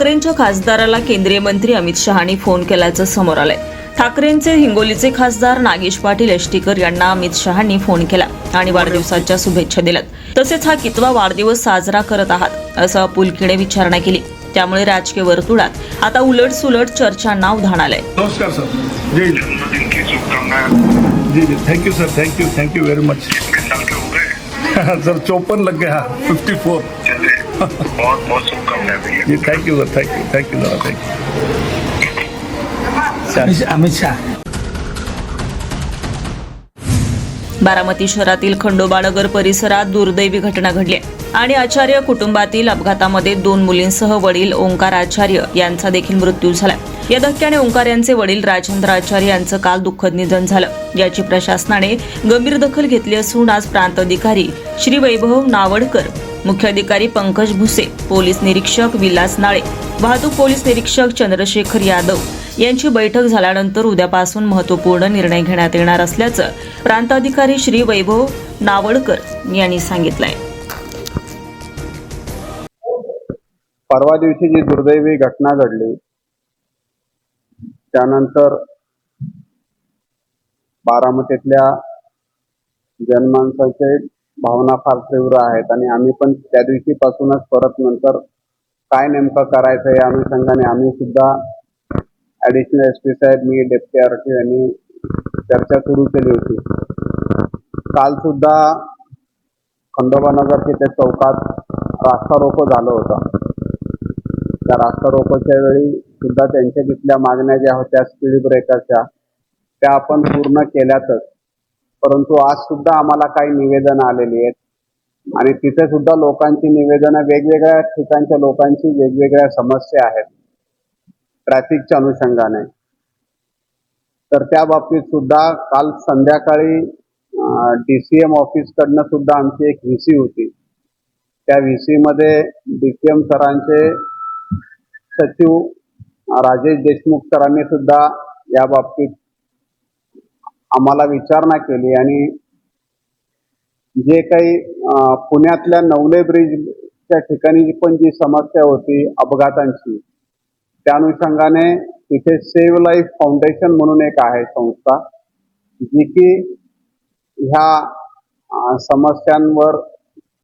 ठाकरेंच्या खासदाराला केंद्रीय मंत्री अमित शहानी फोन केल्याचं समोर आलंय. ठाकरेंचे हिंगोलीचे खासदार नागेश पाटील एष्टीकर यांना अमित शहानी फोन केला आणि वाढदिवसाच्या शुभेच्छा दिल्यात. तसेच हा कितवा वाढदिवस साजरा करत आहात असं अपुलकीने विचारणा केली. त्यामुळे राजकीय वर्तुळात आता उलट सुलट चर्चांना उधाण आलंय. नमस्कार सर. जी जी. जन्मदिन की शुभकामनाएं जी जी thank you sir thank you thank you very much sir चौपन लग गया फिफ्टी फोर बहुत बहुत शुभकामनाएं भैया जी thank you sir thank you thank you दादा थैंक अमित अमित शाह. बारामती शहरातील खंडोबानगर परिसरात दुर्दैवी घटना घडली आहे. आणि आचार्य कुटुंबातील अपघातामध्ये दोन मुलींसह वडील ओंकार आचार्य यांचा देखील मृत्यू झाला. या धक्क्याने ओंकार यांचे वडील राजेंद्र आचार्य यांचं काल दुःखद निधन झालं. याची प्रशासनाने गंभीर दखल घेतली असून आज प्रांत अधिकारी श्री वैभव नावडकर मुख्याधिकारी पंकज भुसे पोलीस निरीक्षक विलास नाळे वाहतूक पोलीस निरीक्षक चंद्रशेखर यादव यांची बैठक झाल्यानंतर उद्यापासून महत्त्वपूर्ण निर्णय घेण्यात येणार असल्याचं प्रांताधिकारी श्री वैभव नावडकर यांनी सांगितलंय. परवा दिवशी जी दुर्दैवी घटना घडली त्यानंतर बारामतीतल्या जनमानसाचे भावना फार तीव्र आहेत आणि आम्ही पण त्या दिवशीपासूनच परत नंतर काय नेमकं करायचं या अनुषंगाने आम्ही सुद्धा ॲडिशनल एस पी साहेब मी डेप्टी आर टी यांनी चर्चा सुरू केली होती. काल सुद्धा खंडोबानगर तिथे चौकात रास्ता रोको झालं होतं. त्या रास्ता रोकोच्या वेळी सुद्धा त्यांच्या तिथल्या मागण्या ज्या होत्या स्पीड ब्रेकरच्या त्या आपण पूर्ण केल्यातच परंतु आज सुद्धा आम्हाला काही निवेदन आलेली आहेत. आणि तिथे सुद्धा लोकांची निवेदनं वेगवेगळ्या ठिकाणच्या लोकांची वेगवेगळ्या समस्या आहेत. ट्रॅफिकच्या अनुषंगाने. तर त्या बाबतीत सुद्धा काल संध्याकाळी डी सी एम ऑफिसकडनं सुद्धा आमची एक व्ही सी होती. त्या व्ही सी मध्ये डी सी एम सरांचे सचिव राजेश देशमुख सरांनी सुद्धा या बाबतीत आम्हाला विचारणा केली आणि जे काही पुण्यातल्या नवले ब्रिजच्या ठिकाणी पण जी समस्या होती अपघातांची त्या अनुषंगाने तिथे सेव्ह लाईफ फाउंडेशन म्हणून एक आहे संस्था जी की ह्या समस्यांवर